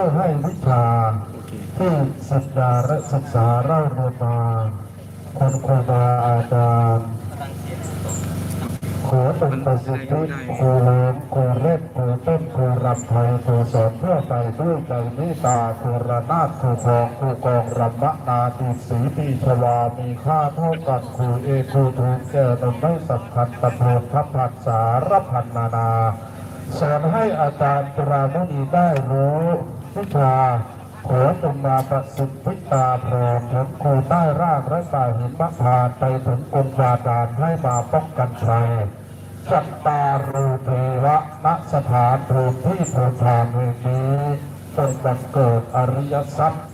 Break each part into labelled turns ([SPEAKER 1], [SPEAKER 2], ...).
[SPEAKER 1] พื่อให้วิชาที่ศึกษาและศึกษาเล่าเรียนมาคนครูบาอาจารย์ขอเป็นประสิทธิครูเล่นครูเล่นครูเต้นครูรำไทยครูสอนเพื่อไปด้วยใจนิตาครูระนาดครูกองครูกองรำมะนาตีสีปีชวามีค่าเท่ากันครูเอครูทูลแก่ตนไม่สำคัญตะโพนทัพพันสารพันนานาสอนให้อาจารย์ปราโมณีได้รู้ วิชาขอจงมาประสิทธิตาพรหมถึงครูใต้รากและสายหิมะพานไปถึงกรมวาดานให้มาป้องกันชัยจัตตารูเทวะณสถานภูมิที่โพธานแห่งนี้จนบังเกิดอริยทรัพย์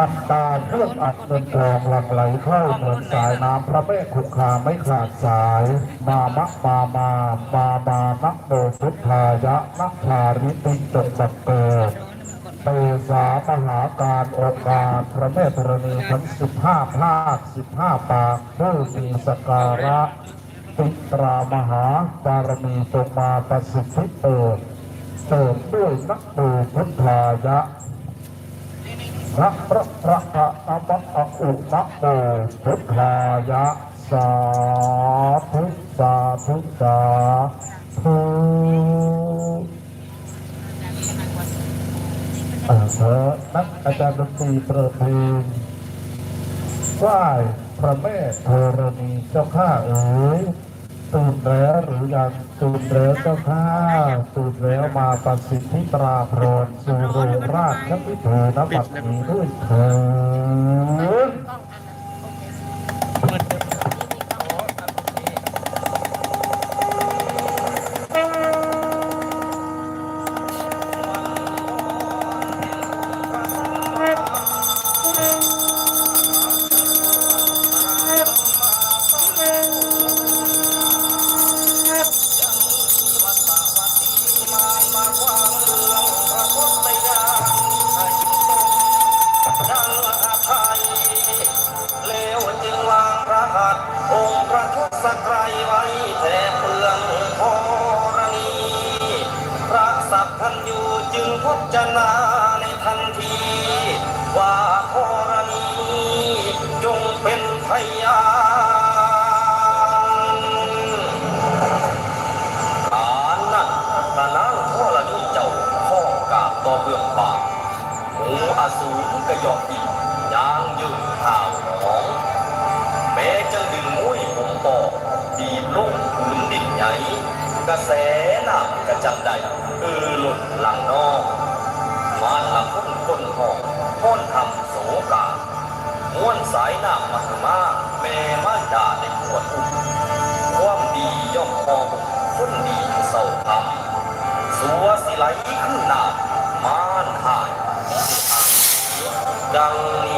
[SPEAKER 1] อัตตาเครื่องอัดเงินทองหลั่งไหลเข้าเหมือนสายน้ำพระแม่คุกคาไม่ขาดสาย มามะมามามามานักโมพุทธายะนักชาริติจงบังเกิดเตสามหาการองค์การพระแม่ธรณีทั้งสิบห้าภาคสิบห้าปางผู้มีสการะติตรามหาบารมีจงมาประสิทธิเติมเติมด้วยนักบูพุทธายะ พระระระอะอะมะอะอุนะโมพุทธายะสาธุสาธุสาธุออเธอนักอาจารย์ดนตรีประเพลงไหว้พระแม่ธรณีเจ้าข้าเอ๋ย ตื่นแล้วหรือยังตื่นแล้วเจ้าข้าตื่นแล้วมาปัสสิทธิตราพรสุโรงราชพิธีนบัตรนี้ด้วยเถิด
[SPEAKER 2] สักไรไว้แท่เปลืองธรณีพระสัพพันอยู่จึงพจนาในทันทีว่า หอพ้นทำโสกาม้วนสายหน้ามามาแม่ม่านดาในขวดอุ่นความดีย่อมพองคนดีเศร้าทำสัวสิไหลขึ้นหน้ามานหายดังนี้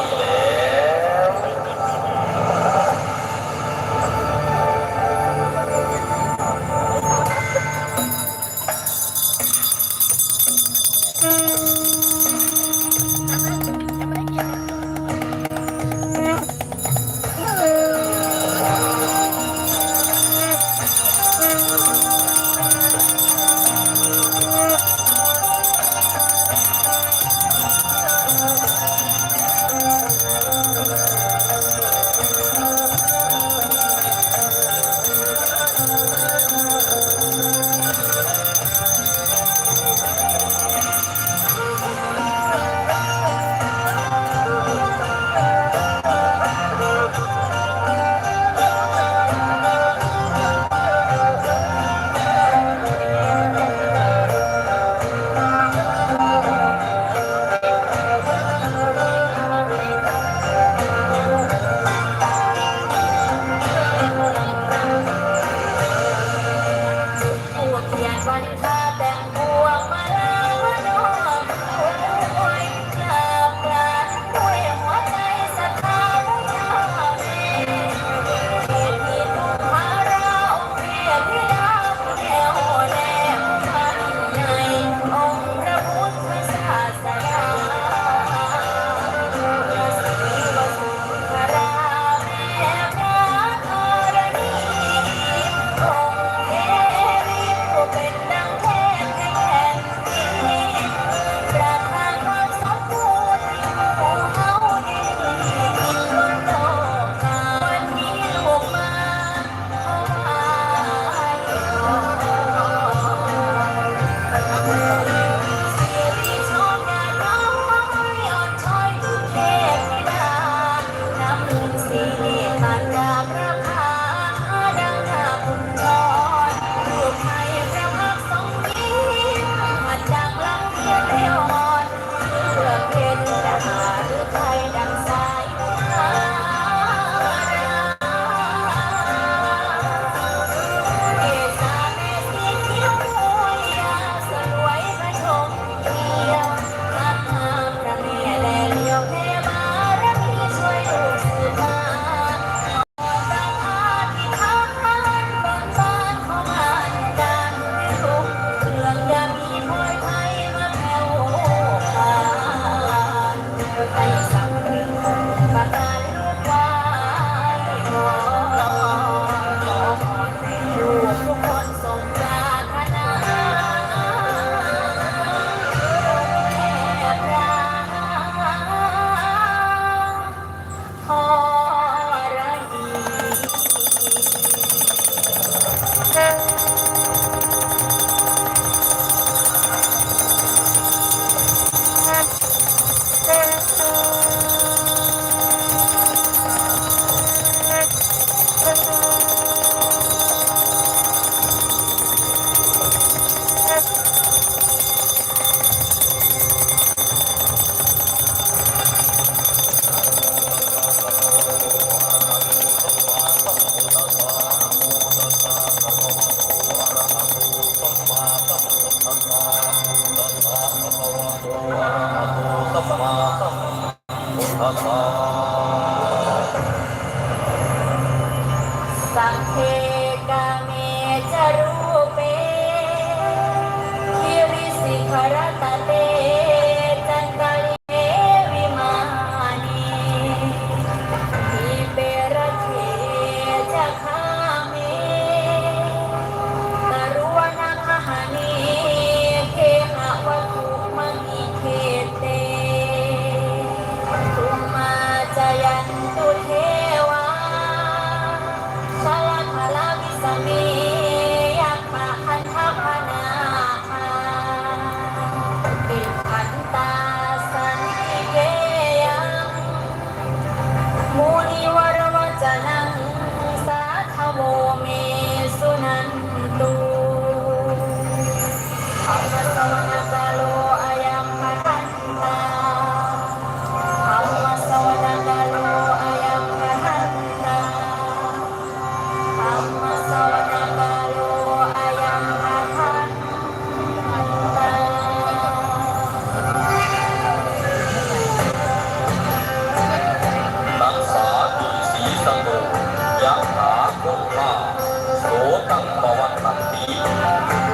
[SPEAKER 3] สัง
[SPEAKER 2] ปวัตตันตี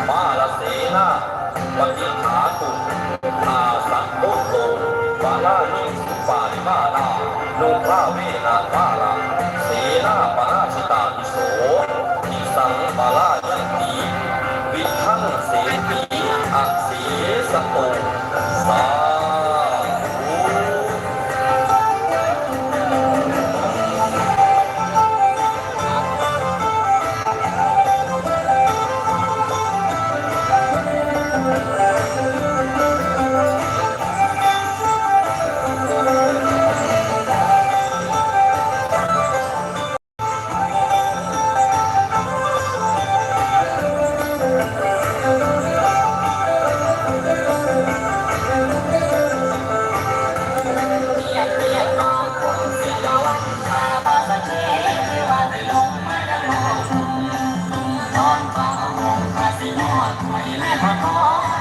[SPEAKER 2] มาลเสนาปฏิขาตุอาสังโตโตปาลานิสุปาริมานาโนภาเวนาปาลาเสนาปนาชิตาิโสทิสังปาลายันตีวิทังเสตีอักเสสโต
[SPEAKER 4] ที่รอดถอแล้ว
[SPEAKER 5] ก็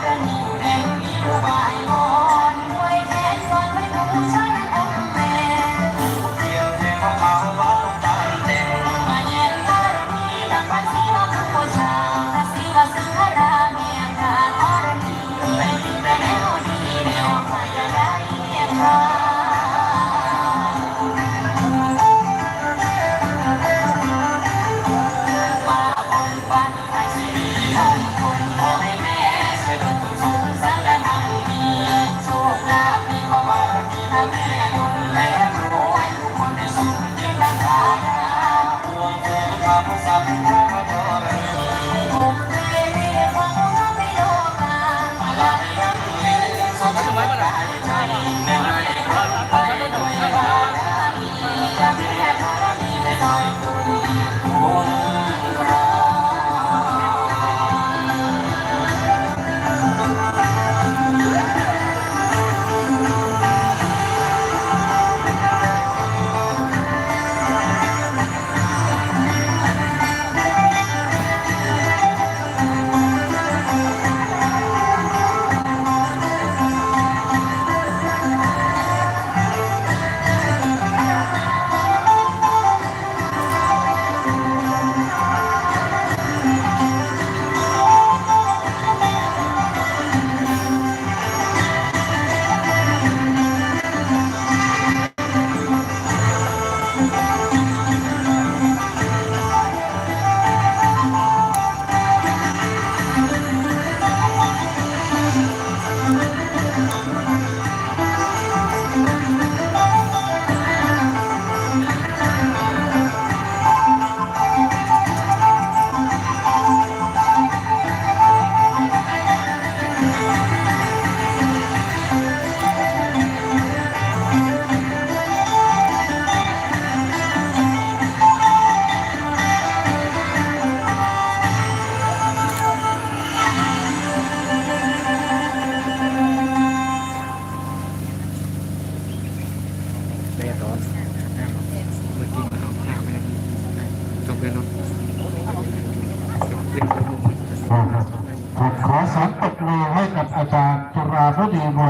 [SPEAKER 5] போது